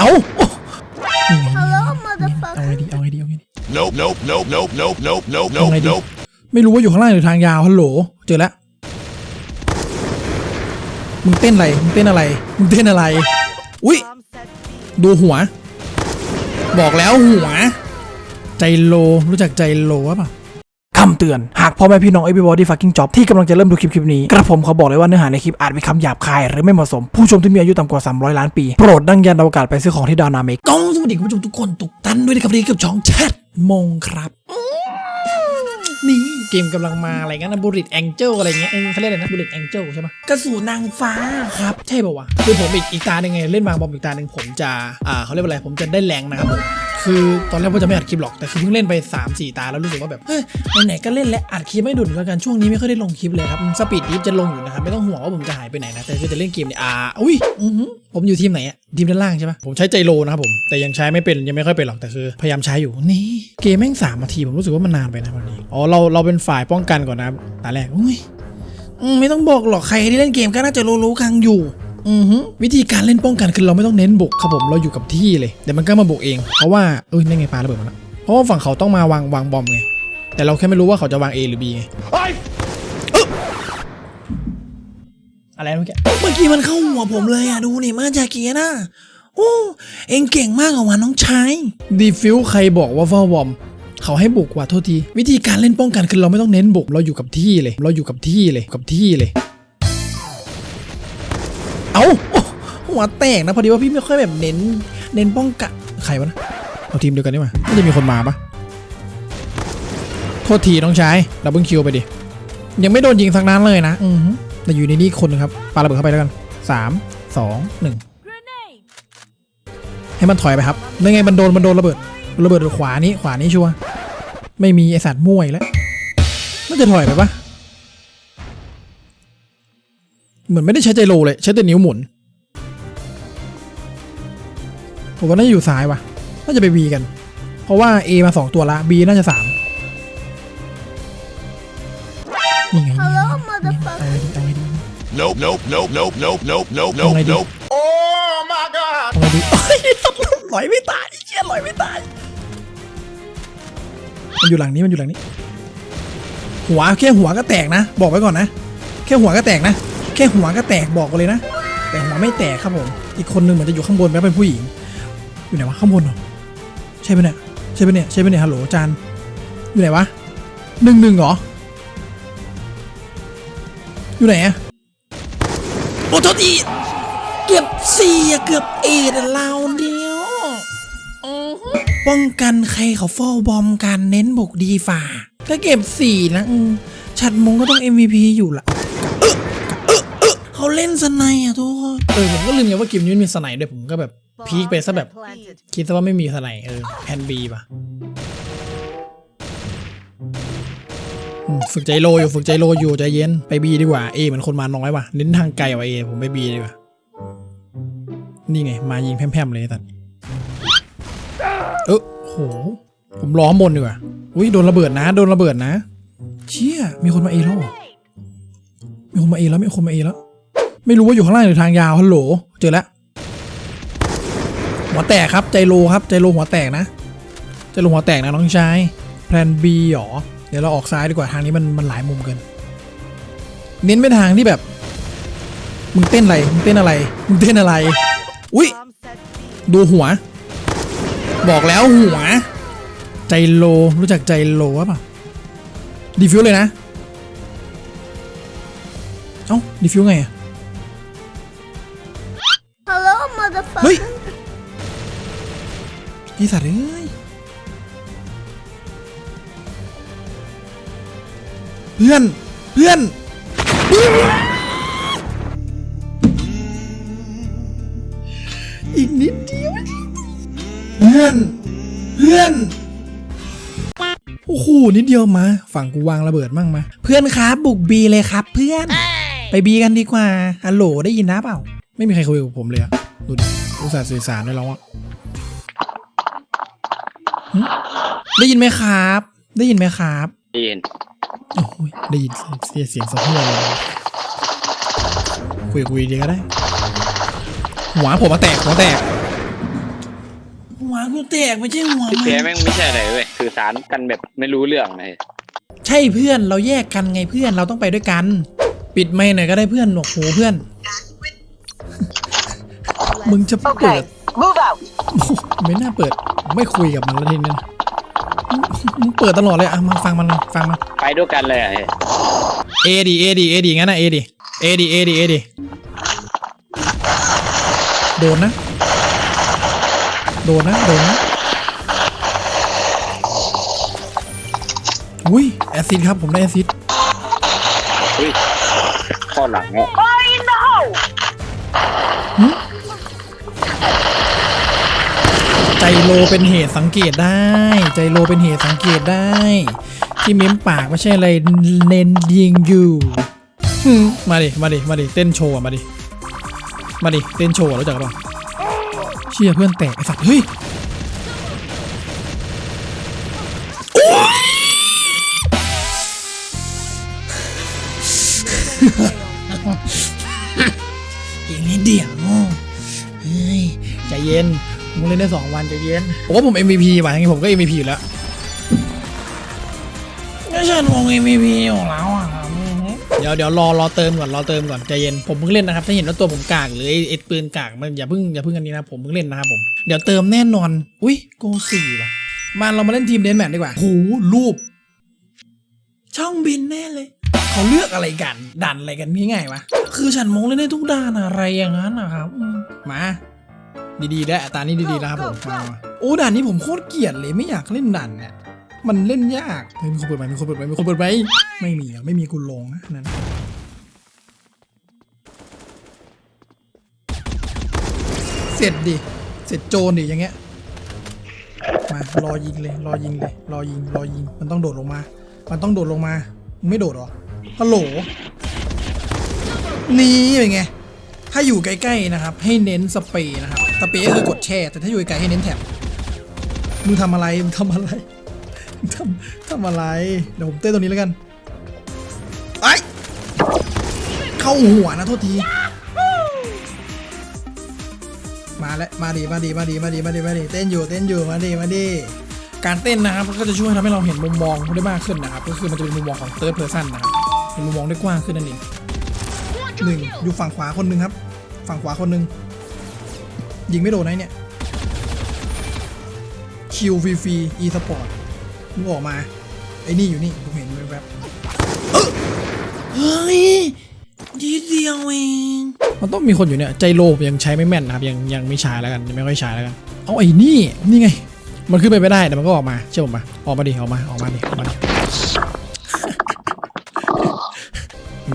เอ้าโอ้นี่ไง Hello, เอา motherfucker. ไงดีเอาไงดีเอาไงดี Nope, nope, nope, nope, nope, nope, nope, เอา nope, ไงดี nope. ไม่รู้ว่าอยู่ข้างล่างหรือทางยาวฮัลโหลเจอแล้วมึงเต้นอะไรมึงเต้นอะไรมึงเต้นอะไร อุ้ยดูหัว บอกแล้วหัว ใจโลรู้จักใจโลวะเปล่า คำเตือน หากพ่อแม่พี่น้อง everybody fucking job ที่กำลังจะเริ่มดูคลิปคลิปนี้ กระผมเขาบอกเลยว่าเนื้อหาในคลิปอาจมีคำหยาบคาย หรือไม่เหมาะสม ผู้ชมที่มีอายุต่ำกว่า 300 ล้านปี โปรดดังยันอวกาศไปซื้อของที่ดาวนาเมกกองสวัสดีคุณผู้ชมทุกคนทุกท่านด้วยนะครับดีกับช่องแชทมงครับนี่เกมกำลังมาอะไรเงี้ยนะบูริตแองเจิลอะไรเงี้ยเออเขาเรียกอะไรนะบูริตแองเจิลใช่ปะกระสูนนางฟ้าครับ ใช่ป่าวะคือผมอีกอีกตาหนึ่งไงเล่นมาบอมอีกตาหนึ่งผมจะอ่าเขาเรียกว่าอะไรผมจะได้แรงนะครับผม คือตอนแรกผมจะไม่อัดคลิปหรอกแต่คือเพิ่งเล่นไป 3 4 ตาแล้วรู้สึกว่าแบบเฮ้ยไหนๆก็เล่นและอัดคลิปไม่ดุนแล้วกันช่วงนี้ไม่ค่อยได้ลงคลิปเลยครับสปีดดิฟจะลงอยู่นะครับไม่ต้องห่วงว่าผมจะหายไปไหนนะแต่คือจะเล่นเกมเนี่ยอ่าอุ้ยอือหือผมอยู่ทีมไหนอะทีมด้านล่างใช่ปะผมใช้ใจโลนะครับผมแต่ยังใช้ไม่เป็นยังไม่ค่อยเป็นหรอกแต่คือพยายามใช้อยู่นี่เกมแม่งสามนาทีผมรู้สึกว่ามันนานไปนะวันนี้อ๋อเราเราเป็นฝ่ายป้องกันก่อนนะตาแรกอุ้ยไม่ต้องบอกหรอกใครที่เล่นเกมก็น่าจะรู้ๆกันอยู่ วิธีการเล่นป้องกันคือเราไม่ต้องเน้นบุกครับผมเราอยู่กับที่เลยเดี๋ยวมันก็มาบุกเองเพราะว่าเอ้ยนั่นไงปลาระเบิดมาแล้วเพราะว่าฝั่งเขาต้องมาวางวางบอมไงแต่เราแค่ไม่รู้ว่าเขาจะวาง A หรือ B ไงเอ้ยอะไรนะเมื่อกี้เมื่อกี้มันเข้าหัวผมเลยอะดูนี่มาจากเกียร์นะโอ้เอ็งเก่งมากอะวะน้องชายดีฟิวใครบอกว่าเฝ้าบอมเขาให้บุกว่ะโทษที วิธีการเล่นป้องกันคือเราไม่ต้องเน้นบุกเราอยู่กับที่เลย เราอยู่กับที่เลยกับที่เลย เอาโหัวแตกนะพอดีว่าพี่ไม่ค่อยแบบเน้น เน้นป้องกันใครวะนะเอาทีมเดียวกันได้ไหมไม่จะมีคนมาปะโทษทีน้องชายดับเบิลคิวไปดิ ยังไม่โดนยิงสักนั้นเลยนะ อือแต่อยู่ในนี้คนนึงครับปาระเบิดเข้าไปแล้วกันสามสองหนึ่งให้มันถอยไปครับแล้วไงมันโดนมันโดนระเบิด ระเบิดขวานี้ขวานี้ชัวร์ไม่มีไอสัตว์ม่วยแล้วน่าจะถอยไปปะ เหมือนไม่ได้ใช้ใจโลเลยใช้แต่นิ้วหมุนผมว่าน่าจะอยู่ซ้ายวะน่าจะไป B กัน เพราะว่า A มาสองตัวละ B น่าจะสามนี่ไงนี่ไง Hello, เอา motherfucker. ไงดีเอาไงดี Nope, nope, nope, nope, nope, nope, nope, Oh my nope, nope. เอาไงดีโอ้ยลอยไม่ตายเชี่ยลอยไม่ตาย มันอยู่หลังนี้มันอยู่หลังนี้ หัวแค่หัวก็แตกนะ บอกไว้ก่อนนะ แค่หัวก็แตกนะ แค่หัวก็แตกบอกเลยนะ แต่หัวไม่แตกครับผม อีกคนนึงเหมือนจะอยู่ข้างบนแม้เป็นผู้หญิง อยู่ไหนวะข้างบนเหรอใช่ปะเนี่ยใช่ปะเนี่ยใช่ปะเนี่ยฮัลโหลจานอยู่ไหนวะหนึ่งหนึ่งเหรอ อยู่ไหนอะโอ้โทษทีเกือบสี่อะเกือบเอ็ดอะเราเดียวอือฮึป้องกันใครเขาเฝ้าบอมกันเน้นบุกดีฝ่าถ้าเก็บสี่นะอืมชัดมงก็ต้อง MVP อยู่ละเอ๊ะเอ๊ะ เล่นสไนด์อะทุกคนเออผมก็ลืมไงว่าเกมนี้มันมีสไนด์ด้วยผมก็แบบพีคไปซะแบบคิดซะว่าไม่มีสไนด์เออแพนบีป่ะฝึกใจโลอยู่ฝึกใจโลอยู่ใจเย็นไปบีดีกว่าเอเหมือนคนมาน้อยว่ะเน้นทางไกลว่ะเอผมไปบีดีกว่านี่ไง มายิงแพร่มๆเลยตัดเออโห ผมรอข้างบนดีกว่าอุ้ยโดนระเบิดนะ โดนระเบิดนะ เชี่ยมีคนมาเอแล้วมีคนมาเอแล้วมีคนมาเอแล้ว ไม่รู้ว่าอยู่ข้างล่างหรือทางยาวฮัลโหลเจอแล้วหัวแตกครับใจโลครับใจโลหัวแตกนะใจโลหัวแตกนะน้องชายแพลน B หรอเดี๋ยวเราออกซ้ายดีกว่าทางนี้มันมันหลายมุมเกิน เน้นไปทางที่แบบมึงเต้นอะไรมึงเต้นอะไรมึงเต้นอะไร อุ้ยดูหัว บอกแล้วหัว ใจโลรู้จักใจโลวะเปล่าดีฟิวเลยนะ เอ้าดีฟิวไงอะ ไอสัตว์เอ้ยเพื่อน เพื่อน อีกนิดเดียว เพื่อน เพื่อน โอ้โห นิดเดียวมา ฝั่งกูวางระเบิดมั่งมา เพื่อนครับ บุกบีเลยครับ เพื่อน ไปบีกันดีกว่าฮัลโหลได้ยินนะเปล่า ไม่มีใครคุยกับผมเลยอะดูดิอุตส่าห์สื่อสารด้วยแล้วอะหึ ได้ยินไหมครับ ได้ยินไหมครับได้ยินโอ้ยได้ยินเสียงเสียงสะเทือนเลยคุยคุยดีก็ได้หัวผมมาแตกหัวแตกกูแตกไม่ใช่หัวพี่มัเปียนแม่งไม่ใช่อะไรเว้ยสื่อสารกันแบบไม่รู้เรื่องเลยใช่เพื่อนเราแยกกันไงเพื่อนเราต้องไปด้วยกัน ปิดไม่หน่อยก็ได้เพื่อนหนวกหูเพื่อน มึงจะเปิด Move out. โอ้โหไม่น่าเปิด ไม่คุยกับมันแล้วทีนี้นะมึงเปิดตลอดเลยอะมาฟังมันเลยฟังมันไปด้วยกันเลยอะเฮ้ยเอดีเอดีเอดีงั้นนะเอดีเอดีเอดีเอดีโดนนะ โดนนะ โดนนะอุ้ยแอซิดครับผมได้แอซิดเฮ้ยข้อหลังอะ Fire in the hole. ใจโลเป็นเหตุสังเกตได้ ใจโลเป็นเหตุสังเกตได้ ที่เม้มปากไม่ใช่อะไรเน้นยิงอยู่มาดิมาดิมาดิเต้นโชว์มาดิมาดิเต้นโชว์รู้จักปะเชี่ยเพื่อนแตกไอ้สัตว์เฮ้ย เล่นได้สองวันใจเย็นผมว่าผม MVP ว่ะยังไงผมก็ MVP อยู่แล้วไม่ใช่วง MVP ของเราอะครับเดี๋ยวเดี๋ยวรอรอเติมก่อนรอเติมก่อนใจเย็นผมเพิ่งเล่นนะครับถ้าเห็นว่าตัวผมกากหรือไอ้ไอ้ปืนกากมันอย่าเพิ่งอย่าเพิ่งอันนี้นะผมเพิ่งเล่นนะครับผมเดี๋ยวเติมแน่นอน อุ้ยโกสี่ว่ะมาเรามาเล่นทีมเดนแมทดีกว่าโหรูป ช่องบินแน่เลย เขาเลือกอะไรกันดันอะไรกันง่ายๆวะคือฉันมองเล่นได้ทุกด้านอะไรอย่างนั้นนะครับอืมมา ดีๆแล้วตานี้ดีๆแล้วครับผมมามาโอ้ด่านนี้ผมโคตรเกลียดเลยไม่อยากเล่นด่านเนี่ยมันเล่นยากเฮ้ยมีคนเปิดไหมมีคนเปิดไหมมีคนเปิดไหมไม่มีอะไม่มีกูลงนะนั่นเสร็จดิเสร็จโจรดิอย่างเงี้ยมารอยิงเลยรอยิงเลยรอยิงรอยิงมันต้องโดดลงมา มันต้องโดดลงมามึงไม่โดดเหรอฮัลโหลนี่เป็นไงถ้าอยู่ใกล้ๆนะครับ ให้เน้นสเปรย์นะครับ สเปรย์ก็คือกดแช่ แต่ถ้าอยู่ไกลให้เน้นแถบมึงทำอะไร มึงทำอะไรมึงทำทำอะไร เดี๋ยวผมเต้นตรงนี้แล้วกัน ไอ้ เข้าหัวนะโทษที มาแล้ว มาดี มาดี มาดี มาดี มาดี มาดี เต้นอยู่ เต้นอยู่ มาดี มาดี การเต้นนะครับก็จะช่วยทำให้เราเห็นมุมมองได้มากขึ้นนะครับ ก็คือมันจะเป็นมุมมองของ third person นะครับ เป็นมุมมองได้กว้างขึ้นนั่นเองหนึ่งอยู่ฝั่งขวาคนหนึ่งครับ ฝั่งขวาคนหนึ่ง ยิงไม่โดนนะเนี่ยคิวฟรีฟรีอีสปอร์ตมึงออกมา ไอ้นี่อยู่นี่ผมเห็นแวบๆเฮ้ยยีเดียวเองมันต้องมีคนอยู่เนี่ย ใจโลภยังใช้ไม่แม่นนะครับ ยังยังไม่ใช้แล้วกันยังไม่ค่อยใช้แล้วกัน เอาไอ้นี่ นี่ไง มันขึ้นไปไม่ได้แต่มันก็ออกมา เชื่อผมปะออกมาดิออกมาออกมาดิออกมาดิ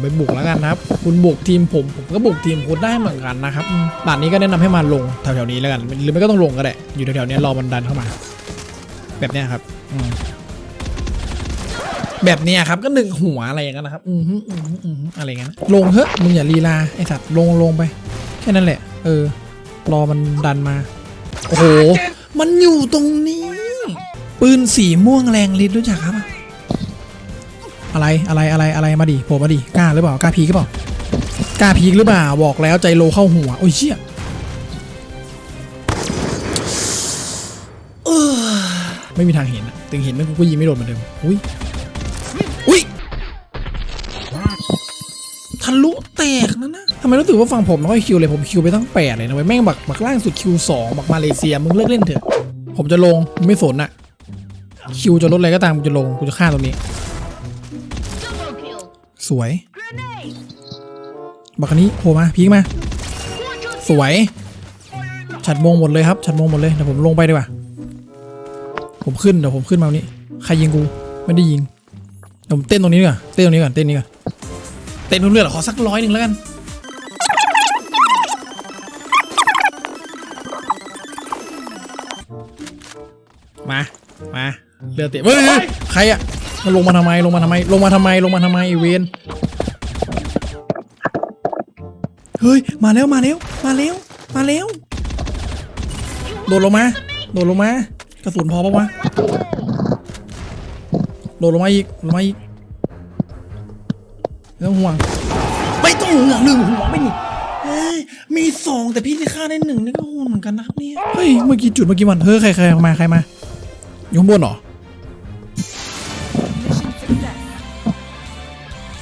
ผมไปบุกแล้วกันนะครับ คุณบุกทีมผมผมก็บุกทีมคุณได้เหมือนกันนะครับด่านนี้ก็แนะนำให้มาลงแถวๆนี้แล้วกันหรือไม่ก็ต้องลงก็ได้อยู่แถวๆนี้รอมันดันเข้ามา แบบนี้ครับอืแบบนี้ครับก็หนึ่งหัวอะไรอย่างนั้นนะครับ อือฮึอือฮึอืออะไรอย่างนั้นลงเถอะมึงอย่าลีลาไอ้สัตว์ลงลงไป แค่นั้นแหละ เออ รอมันดันมา โอ้โห มันอยู่ตรงนี้ ปืนสีม่วงแรงฤทธิ์รู้จักครับ อะไรอะไรอะไรอะไรมาดิโผล่มาดิกล้าหรือเปล่ากล้าพีกหรือเปล่ากล้าพีกหรือเปล่าบอกแล้วใจโลเข้าหัวโอ้ยเชี่ยเออไม่มีทางเห็นอะถึงเห็นไม่กูก็ยิงไม่โดนเหมือนเดิมอุ้ยอุ้ยทะลุแตกนะนะทำไมรู้สึกว่าฝั่งผมไม่ค่อยคิวเลยผมคิวไปตั้งแปดเลยนะเว้ยแม่งบักบักล่างสุดคิวสองบักมาเลเซียมึงเลิกเล่นเถอะ ผมจะลงไม่สนอะคิวจะลดอะไรก็ตามกูจะลงกูจะฆ่าตรงนี้ สวย บักอันนี้โผล่มาพีกมา สวย ฉัดมงหมดเลยครับ ฉัดมงหมดเลย เดี๋ยวผมลงไปดีกว่า ผมขึ้น เดี๋ยวผมขึ้นมาตรงนี้ ใครยิงกู ไม่ได้ยิงเดี๋ยวผมเต้นตรงนี้ดีกว่า เต้นตรงนี้ก่อน เต้นนี้ก่อน เต้นเรื่อยๆเหรอขอสักร้อยหนึ่งแล้วกันมา มา เรือเตะเฮ้ยเฮ้ยใครอะ มันลงมาทำไมลงมาทำไม ลงมาทำไมลงมาทำไมไอเวนเฮ้ยมาแล้วมาแล้วมาแล้วมาแล้วโดดลงมาโดดลงมากระสุนพอปะวะโดดลงมาอีกลงมาอีกไม่ต้องห่วงไม่ต้องห่วงหนึ่งหัวไม่นี่เฮ้ได้มีสองแต่พี่ที่ฆ่าได้หนึ่งนี่ก็โหดเหมือนกันนะครับเนี่ยเฮ้ยเมื่อกี้จุดเมื่อกี้มันเฮ้ยใครใครมาใครมาอยู่ข้างบนเหรอ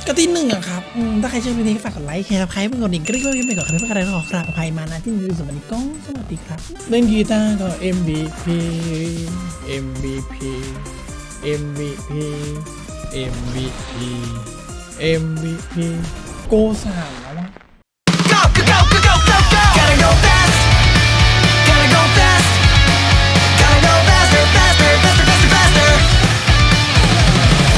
ก็ที่หนึ่งอะครับถ้าใครชอบคลิปนี้ก็ฝากกดไลค์แชร์ใครเพื่อนกดดิ่งกริ๊กกริ๊กกริ๊กไปก่อนใครไม่กดอะไรก็ขอกราบอภัยมานะที่นี่สวัสดีก้องสวัสดีครับ เล่นกีตาร์ก็ MVP MVP MVP MVP MVP โกสาม